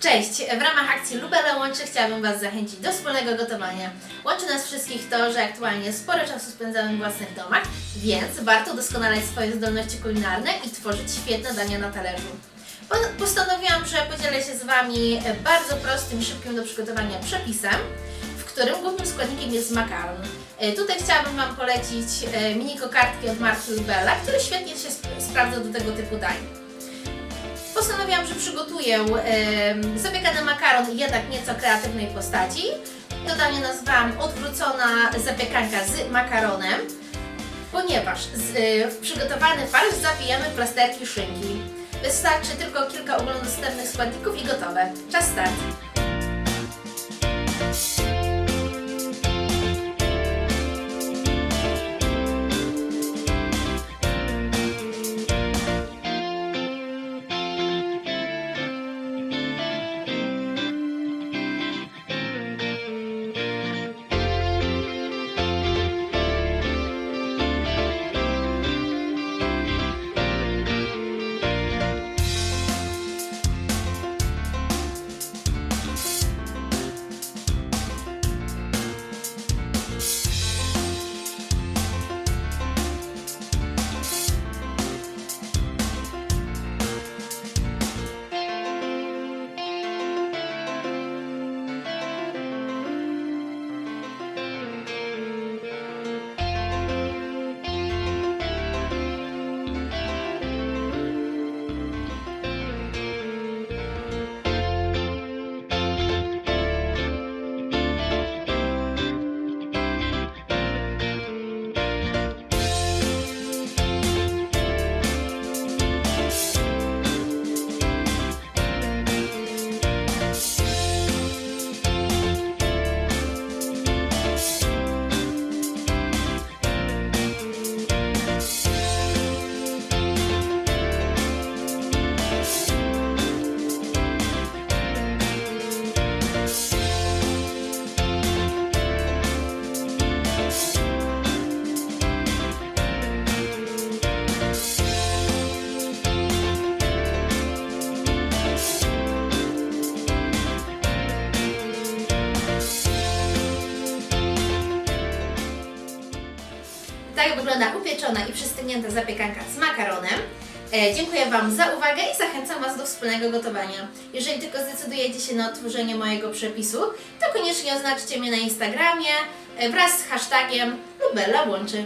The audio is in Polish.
Cześć! W ramach akcji Lubele Łączy chciałabym Was zachęcić do wspólnego gotowania. Łączy nas wszystkich to, że aktualnie sporo czasu spędzamy w własnych domach, więc warto doskonalać swoje zdolności kulinarne i tworzyć świetne dania na talerzu. Po- Postanowiłam, że podzielę się z Wami bardzo prostym szybkim do przygotowania przepisem, w którym głównym składnikiem jest makaron. E, Tutaj chciałabym Wam polecić e, mini kokardki od marki Lubella, które świetnie się sp- sprawdza do tego typu dań. Postanowiłam, że przygotuję em, zapiekany makaron jednak nieco kreatywnej postaci. Danie nazwałam odwrócona zapiekanka z makaronem, ponieważ z, y, w przygotowany farsz zawijamy plasterki szynki. Wystarczy tylko kilka ogólnodostępnych składników i gotowe. Czas start. Tak wygląda upieczona i przystygnięta zapiekanka z makaronem. E, dziękuję Wam za uwagę i zachęcam Was do wspólnego gotowania. Jeżeli tylko zdecydujecie się na odtworzenie mojego przepisu, to koniecznie oznaczcie mnie na Instagramie e, wraz z hashtagiem Lubella Łączy.